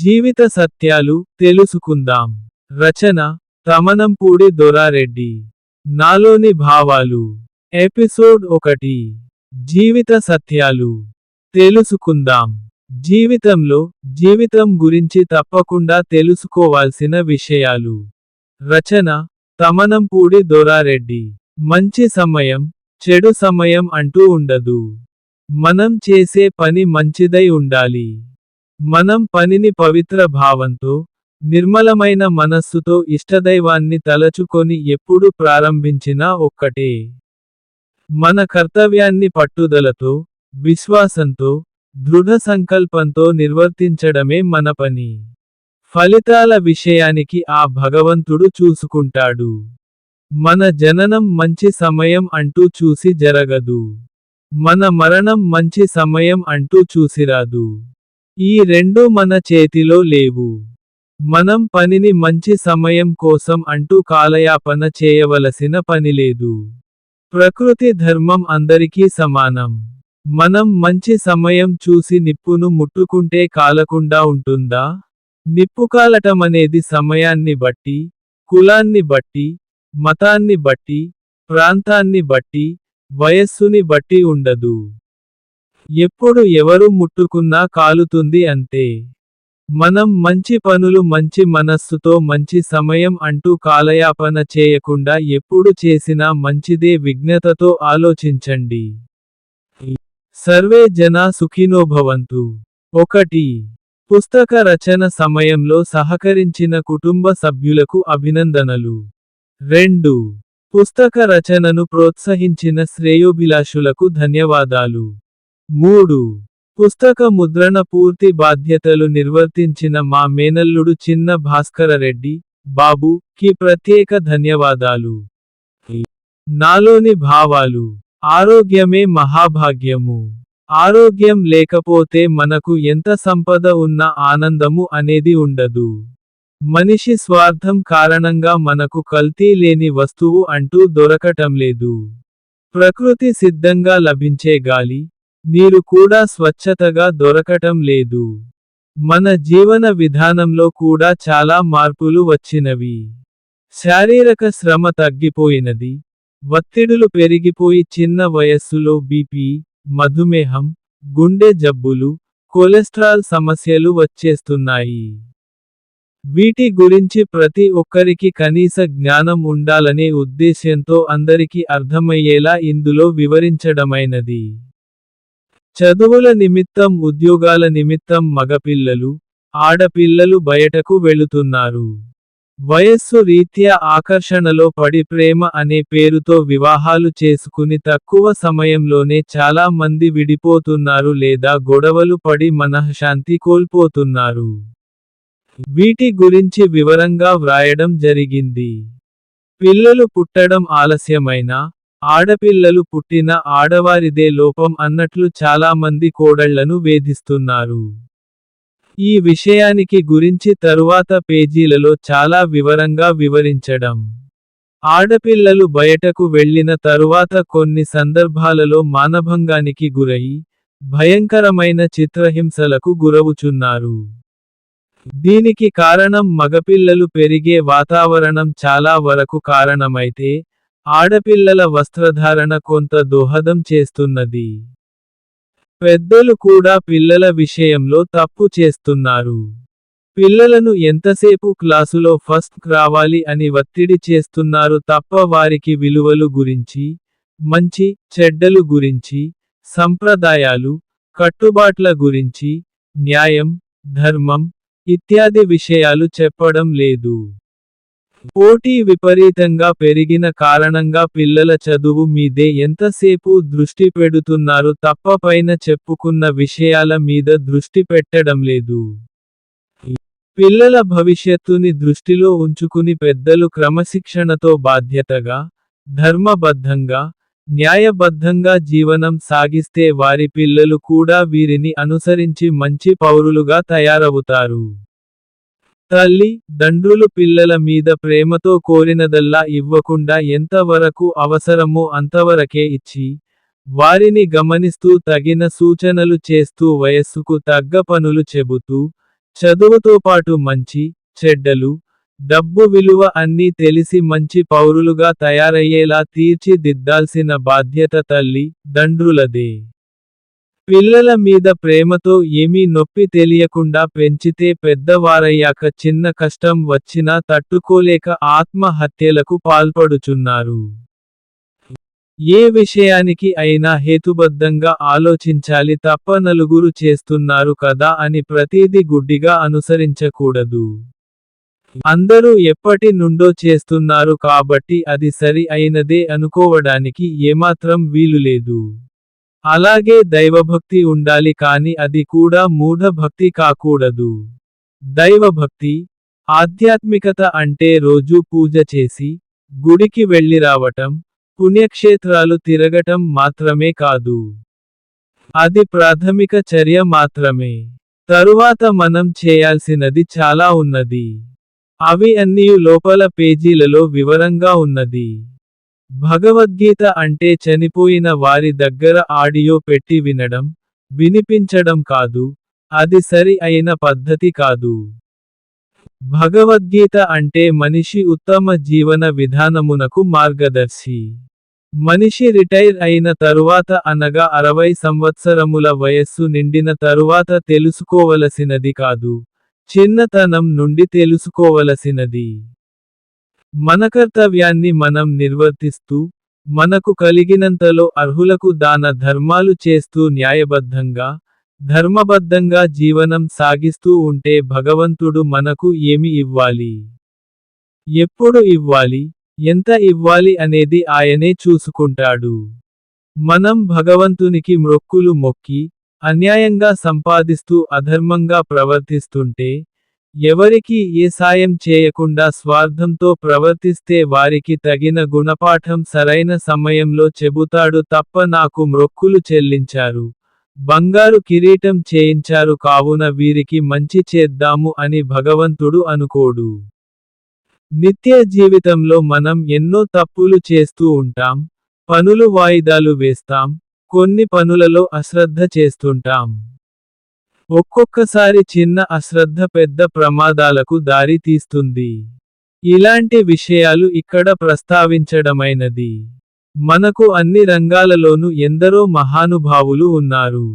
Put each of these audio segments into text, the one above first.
జీవిత సత్యాలు తెలుసుకుందాం. రచన తమనంపూడి దొరారెడ్డి. నాలోని భావాలు. ఎపిసోడ్ ఒకటి. జీవిత సత్యాలు. తెలుసుకుందాం. జీవితంలో జీవితం గురించి తప్పకుండా తెలుసుకోవాల్సిన విషయాలు. రచన తమనంపూడి దొరారెడ్డి. మంచి సమయం చెడు సమయం అంటూ ఉండదు. మనం చేసే పని మంచిదై ఉండాలి. మనం పనిని పవిత్ర భావంతో నిర్మలమైన మనస్సుతో ఇష్టదైవాన్ని తలచుకొని ఎప్పుడు ప్రారంభించినా ఒక్కటే. మన కర్తవ్యాన్ని పట్టుదలతో విశ్వాసంతో దృఢ సంకల్పంతో నిర్వర్తించడమే మన పని. ఫలితాల విషయానికి ఆ భగవంతుడు చూసుకుంటాడు. మన జననం మంచి సమయం అంటూ చూసి జరగదు. మన మరణం మంచి సమయం అంటూ చూసిరాదు. ఈ రెండు మన చేతిలో లేవు. మనం పనిని మంచి సమయం కోసం అంటూ కాలయాపన చేయవలసిన పని లేదు. ప్రకృతి ధర్మం అందరికీ సమానం. మనం మంచి సమయం చూసి నిప్పును ముట్టుకుంటే కాలకుండా ఉంటుందా? నిప్పుకాలటమనేది సమయాన్ని బట్టి కులాన్ని బట్టి మతాన్ని బట్టి ప్రాంతాన్ని బట్టి వయస్సుని బట్టి ఉండదు. ఎప్పుడు ఎవరు ముట్టుకున్నా కాలుతుంది అంతే. మనం మంచి పనులు మంచి మనస్సుతో మంచి సమయం అంటూ కాలయాపన చేయకుండా ఎప్పుడు చేసినా మంచిదే విజ్ఞతతో ఆలోచించండి. సర్వే జనా సుఖినోభవంతు. ఒకటి. పుస్తక రచన సమయంలో సహకరించిన కుటుంబ సభ్యులకు అభినందనలు. రెండు. పుస్తక రచనను ప్రోత్సహించిన శ్రేయోభిలాషులకు ధన్యవాదాలు. మూడు. పుస్తక ముద్రణ పూర్తి బాధ్యతలు నిర్వర్తించిన మా మేనల్లుడు చిన్న భాస్కరరెడ్డి బాబు కి ప్రత్యేక ధన్యవాదాలు. నాలోని భావాలు. ఆరోగ్యమే మహాభాగ్యము. ఆరోగ్యం లేకపోతే మనకు ఎంత సంపద ఉన్న ఆనందము అనేది ఉండదు. మనిషి స్వార్థం కారణంగా మనకు కల్తీ లేని వస్తువు అంటూ దొరకటం లేదు. ప్రకృతి సిద్ధంగా లభించే గాలి నీరు కూడా స్వచ్ఛతగా దొరకటం లేదు. మన జీవన విధానంలో కూడా చాలా మార్పులు వచ్చినవి. శారీరక శ్రమ తగ్గిపోయినది. ఒత్తిడులు పెరిగిపోయి చిన్న వయస్సులో బీపీ మధుమేహం గుండె జబ్బులు కొలెస్ట్రాల్ సమస్యలు వచ్చేస్తున్నాయి. వీటి గురించి ప్రతి ఒక్కరికి కనీస జ్ఞానం ఉండాలనే ఉద్దేశ్యంతో అందరికీ అర్థమయ్యేలా ఇందులో వివరించడమైనది. చదువుల నిమిత్తం ఉద్యోగాల నిమిత్తం మగపిల్లలు ఆడపిల్లలు బయటకు వెళుతున్నారు. వయస్సు రీత్యా ఆకర్షణలో పడి ప్రేమ అనే పేరుతో వివాహాలు చేసుకుని తక్కువ సమయంలోనే చాలా మంది విడిపోతున్నారు లేదా గొడవలు పడి మనఃశాంతి కోల్పోతున్నారు. వీటి గురించి వివరంగా వ్రాయడం జరిగింది. పిల్లలు పుట్టడం ఆలస్యమైనా ఆడపిల్లలు పుట్టిన ఆడవారిదే లోపం అన్నట్లు చాలా మంది కోడళ్ళను వేధిస్తున్నారు. ఈ విషయానికి గురించి తరువాత పేజీలలో చాలా వివరంగా వివరించడం. ఆడపిల్లలు బయటకు వెళ్ళిన తరువాత కొన్ని సందర్భాలలో మానభంగానికి గురై భయంకరమైన చిత్రహింసలకు గురవుచున్నారు. దీనికి కారణం మగపిల్లలు పెరిగే వాతావరణం చాలా వరకు కారణమైతే ఆడపిల్లల వస్త్రధారణ కొంత దోహదం చేస్తున్నది. పెద్దలు కూడా పిల్లల విషయంలో తప్పు చేస్తున్నారు. పిల్లలను ఎంతసేపు క్లాసులో ఫస్ట్ రావాలి అని ఒత్తిడి చేస్తున్నారు తప్ప వారికి విలువలు గురించి మంచి చెడ్డలు గురించి సంప్రదాయాలు కట్టుబాట్ల గురించి న్యాయం ధర్మం ఇత్యాది విషయాలు చెప్పడం లేదు. పోటీ విపరీతంగా పెరిగిన కారణంగా పిల్లల చదువు మీదే ఎంతసేపు దృష్టి పెడుతున్నారు తప్ప పైన చెప్పుకున్న విషయాల మీద దృష్టి పెట్టడం లేదు. పిల్లల భవిష్యత్తుని దృష్టిలో ఉంచుకుని పెద్దలు క్రమశిక్షణతో బాధ్యతగా ధర్మబద్ధంగా న్యాయబద్ధంగా జీవనం సాగిస్తే వారి పిల్లలు కూడా వీరిని అనుసరించి మంచి పౌరులుగా తయారవుతారు. తల్లి దండ్రులు పిల్లల మీద ప్రేమతో కోరినదల్లా ఇవ్వకుండా ఎంతవరకు అవసరమో అంతవరకే ఇచ్చి వారిని గమనిస్తూ తగిన సూచనలు చేస్తూ వయస్సుకు తగ్గ పనులు చెబుతూ చదువుతో పాటు మంచి, చెడ్డలు, డబ్బు విలువ అన్నీ తెలిసి మంచి పౌరులుగా తయారయ్యేలా తీర్చిదిద్దాల్సిన బాధ్యత తల్లి, దండ్రులదే. పిల్లల మీద ప్రేమతో ఏమీ నొప్పి తెలియకుండా పెంచితే పెద్దవారయ్యాక చిన్న కష్టం వచ్చినా తట్టుకోలేక ఆత్మహత్యలకు పాల్పడుచున్నారు. ఏ విషయానికి అయినా హేతుబద్ధంగా ఆలోచించాలి తప్ప నలుగురు చేస్తున్నారు కదా అని ప్రతీది గుడ్డిగా అనుసరించకూడదు. అందరూ ఎప్పటి నుండో చేస్తున్నారు కాబట్టి అది సరి అయినదే అనుకోవడానికి ఏమాత్రం వీలులేదు. అలాగే దైవభక్తి ఉండాలి కాని అది కూడా మూఢ భక్తి కాకూడదు. దైవభక్తి, ఆధ్యాత్మికత అంటే రోజూ పూజ చేసి, గుడికి వెళ్ళిరావటం, పుణ్యక్షేత్రాలు తిరగటం మాత్రమే కాదు. అది ప్రాథమిక చర్య మాత్రమే. తరువాత మనం చేయాల్సినది చాలా ఉన్నది. అవి అన్నీ లోపల పేజీలలో వివరంగా ఉన్నది. భగవద్గీత అంటే చనిపోయిన వారి దగ్గర ఆడియో పెట్టి వినడం, వినిపించడం కాదు, అది సరి అయిన పద్ధతి కాదు. భగవద్గీత అంటే మనిషి ఉత్తమ జీవన విధానమునకు మార్గదర్శి. మనిషి రిటైర్ అయిన తరువాత అనగా అరవై సంవత్సరముల వయస్సు నిండిన తరువాత తెలుసుకోవలసినది కాదు, చిన్నతనం నుండి తెలుసుకోవలసినది. మన కర్తవ్యాన్ని మనం నిర్వర్తిస్తూ, మనకు కలిగినంతలో అర్హులకు దాన ధర్మాలు చేస్తూ న్యాయబద్ధంగా, ధర్మబద్ధంగా జీవనం సాగిస్తూ ఉంటే భగవంతుడు మనకు ఏమి ఇవ్వాలి? ఎప్పుడు ఇవ్వాలి? ఎంత ఇవ్వాలి అనేది ఆయనే చూసుకుంటాడు. మనం భగవంతునికి మ్రొక్కులు మొక్కి, అన్యాయంగా సంపాదిస్తూ అధర్మంగా ప్రవర్తిస్తుంటే, ఎవరికీ ఏ సాయం చేయకుండా స్వార్థంతో ప్రవర్తిస్తే వారికి తగిన గుణపాఠం సరైన సమయంలో చెబుతాడు తప్ప నాకు మ్రొక్కులు చెల్లించారు, బంగారు కిరీటం చేయించారు కావున వీరికి మంచి చేద్దాము అని భగవంతుడు అనుకోడు. నిత్య జీవితంలో మనం ఎన్నో తప్పులు చేస్తూ ఉంటాం, పనులు వాయిదాలు వేస్తాం, కొన్ని పనులలో అశ్రద్ధ చేస్తుంటాం. ఒక్కొక్కసారి చిన్న అశ్రద్ధ పెద్ద ప్రమాదాలకు దారి తీస్తుంది. ఇలాంటి విషయాలు ఇక్కడ ప్రస్తావించడమైనది. మనకు అన్ని రంగాలలోనూ ఎందరో మహానుభావులు ఉన్నారు.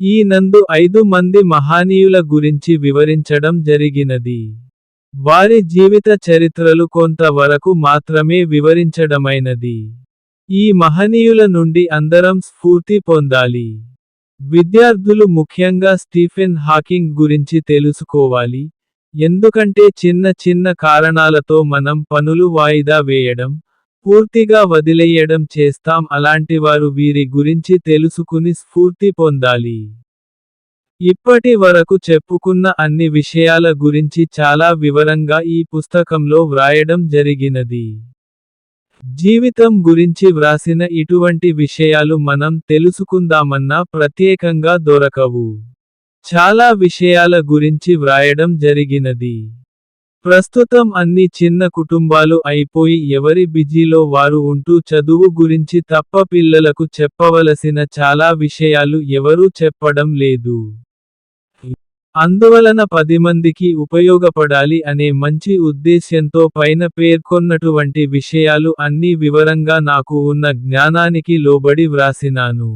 ఈ నందు ఐదు మంది మహానీయుల గురించి వివరించడం జరిగినది. వారి జీవిత చరిత్రలు కొంతవరకు మాత్రమే వివరించడమైనది. ఈ మహనీయుల నుండి అందరం స్ఫూర్తి పొందాలి. విద్యార్థులు ముఖ్యంగా స్టీఫెన్ హాకింగ్ గురించి తెలుసుకోవాలి, ఎందుకంటే చిన్న చిన్న కారణాలతో మనం పనులు వాయిదా వేయడం, పూర్తిగా వదిలెయ్యడం చేస్తాం అలాంటివారు వీరి గురించి తెలుసుకుని స్ఫూర్తి పొందాలి. ఇప్పటి వరకు చెప్పుకున్న అన్ని విషయాల గురించి చాలా వివరంగా ఈ పుస్తకంలో వ్రాయడం జరిగినది. జీవితం గురించి వ్రాసిన ఇటువంటి విషయాలు మనం తెలుసుకుందామన్నా ప్రత్యేకంగా దొరకవు. చాలా విషయాల గురించి వ్రాయడం జరిగినది. ప్రస్తుతం అన్ని చిన్న కుటుంబాలు అయిపోయి ఎవరి బిజీలో వారు ఉంటూ చదువు గురించి తప్ప పిల్లలకు చెప్పవలసిన చాలా విషయాలు ఎవరూ చెప్పడం లేదు. అందువలన పదిమందికి ఉపయోగపడాలి అనే మంచి ఉద్దేశ్యంతో పైన పేర్కొన్నటువంటి విషయాలు అన్నీ వివరంగా నాకు ఉన్న జ్ఞానానికి లోబడి వ్రాసినాను.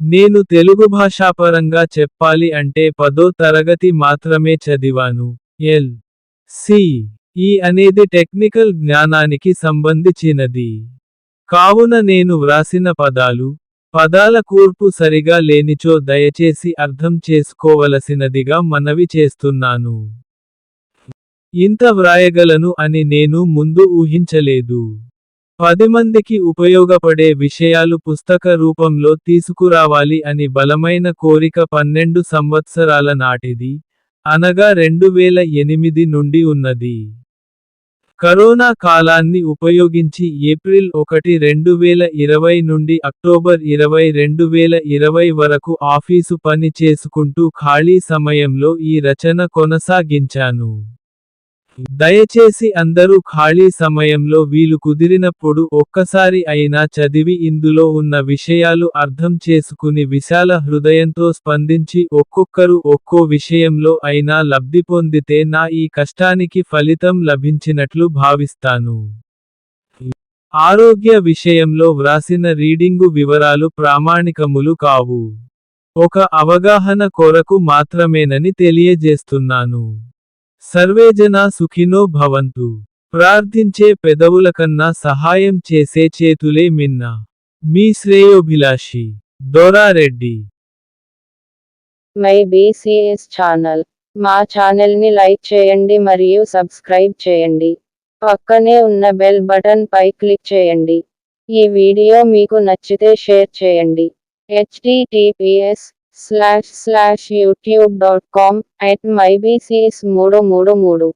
నేను తెలుగు భాషాపరంగా చెప్పాలి అంటే పదో తరగతి మాత్రమే చదివాను. ఎల్. సి. ఈ అనేది టెక్నికల్ జ్ఞానానికి సంబంధించినది. కావున నేను వ్రాసిన పదాలు, పదాల కూర్పు సరిగా లేనిచో దయచేసి అర్థం చేసుకోవలసినదిగా మనవి చేస్తున్నాను. ఇంత వ్రాయగలను అని నేను ముందు ఊహించలేదు. పది మందికి ఉపయోగపడే విషయాలు పుస్తక రూపంలో తీసుకురావాలి అని బలమైన కోరిక పన్నెండు సంవత్సరాల నాటిది, అనగా రెండువేల ఎనిమిది నుండి ఉన్నది. కరోనా కాలాన్ని ఉపయోగించి ఏప్రిల్ ఒకటి రెండు వేల ఇరవై నుండి అక్టోబర్ ఇరవై రెండు వేల ఇరవై వరకు ఆఫీసు పని చేసుకుంటూ ఖాళీ సమయంలో ఈ రచన కొనసాగించాను. దయచేసి అందరూ ఖాళీ సమయంలో వీలు కుదిరినప్పుడు ఒక్కసారి అయినా చదివి ఇందులో ఉన్న విషయాలు అర్థం చేసుకుని విశాల హృదయంతో స్పందించి ఒక్కొక్కరు ఒక్కో విషయంలో అయినా లబ్ధి పొందితే నా ఈ కష్టానికి ఫలితం లభించినట్లు భావిస్తాను. ఆరోగ్య విషయంలో వ్రాసిన రీడింగు వివరాలు ప్రామాణికములు కావు. ఒక అవగాహన కొరకు మాత్రమేనని తెలియజేస్తున్నాను. సర్వేజనా సుఖినో భవంతు. ప్రార్థించే పెదవులకన్నా సహాయం చేసే చేతులే మిన్న. మీ శ్రేయోభిలాషి. దొరారెడ్డి మై బీసీఎస్ ఛానల్ మా ఛానల్ని లైక్ చేయండి మరియు సబ్స్క్రైబ్ చేయండి పక్కనే ఉన్న బెల్ బటన్ పై క్లిక్ చేయండి ఈ వీడియో మీకు నచ్చితే షేర్ చేయండి HTTPS slash slash youtube.com at mybcs333